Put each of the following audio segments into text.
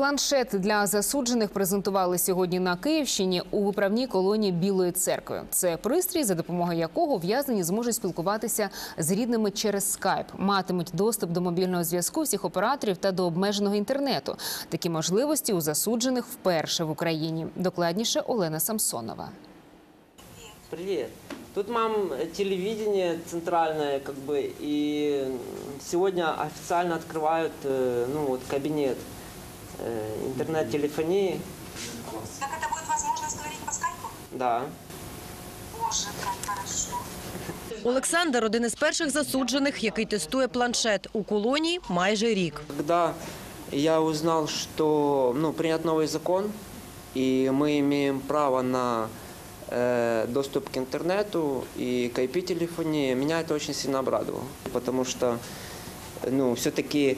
Планшет для засуджених презентували сьогодні на Київщині у виправній колонії Білої церкви. Це пристрій, за допомогою якого в'язнені зможуть спілкуватися з рідними через скайп, матимуть доступ до мобільного зв'язку всіх операторів та до обмеженого інтернету. Такі можливості у засуджених вперше в Україні. Докладніше Олена Самсонова. Привет. Тут, мам, телевидение центральное, как бы, и сегодня официально открывают, э, ну, вот, кабинет э, интернет-телефонии. Так это будет возможность говорить по скайпу? Да. Боже, как хорошо. Олександр один із перших засуджених, який тестує планшет у колонії майже рік. Когда я узнал, что, ну, принят новый закон, и мы имеем право на э, доступ к интернету и к IP-телефонии, меня это очень сильно обрадовало, потому что ну, все-таки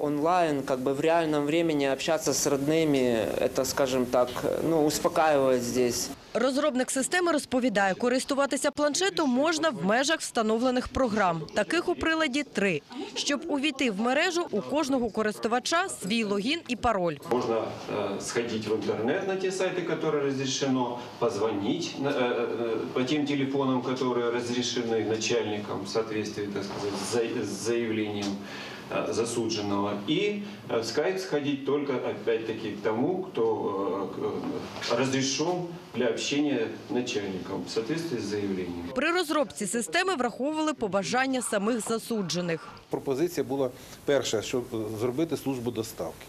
онлайн, как бы в реальном времени общаться с родными, это, скажем так, ну, успокаивает здесь. Розробник системи розповідає, користуватися планшетом можна в межах встановлених програм. Таких у приладі три. Щоб увійти в мережу, у кожного користувача свій логін і пароль. Можно э, сходить в интернет на те сайты, которые разрешено, позвонить на- э, э, по тем телефонам, которые разрешены начальникам в соответствии, так сказать, с за- с заявлением э, засудженного. И э, в скайп сходить только, опять-таки, к тому, кто э, к- э, разрешен для общения начальником в соответствии с заявлением. При розробці системи враховували побажання самих засуджених. Пропозиція була перша, щоб зробити службу доставки.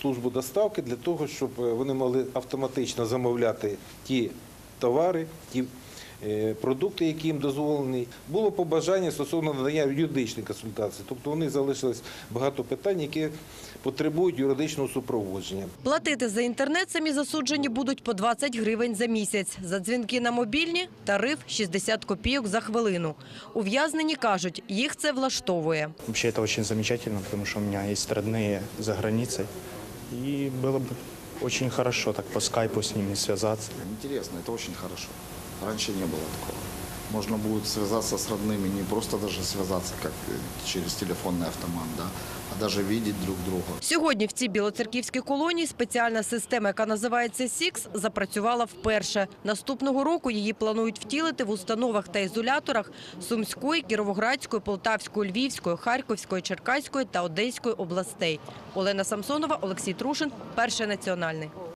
Службу доставки для того, щоб е, вони могли автоматично замовляти ті товари, ті е, продукти, які їм дозволені. Було побажання стосовно надання юридичної консультації. Тобто у них залишилось багато питань, які потребують юридичного супроводження. Платити за інтернет самі засуджені будуть по 20 гривень за місяць. За дзвінки на мобільні – тариф 60 копійок за хвилину. Ув'язнені кажуть, їх це влаштовує. Вообще это очень замечательно, потому что у меня есть родные за границей. И было бы очень хорошо так по скайпу с ними связаться. Интересно, это очень хорошо. Раньше не было такого. Можно будет связаться с родными, не просто даже связаться, как э, через телефонный автомат, да, а даже видеть друг друга. Сьогодні в цій білоцерківській колонії спеціальна система, яка називається СІКС, запрацювала вперше. Наступного року її планують втілити в установах та ізоляторах Сумської, Кіровоградської, Полтавської, Львівської, Харківської, Черкаської та Одеської областей. Олена Самсонова, Олексій Трушин, Перший національний.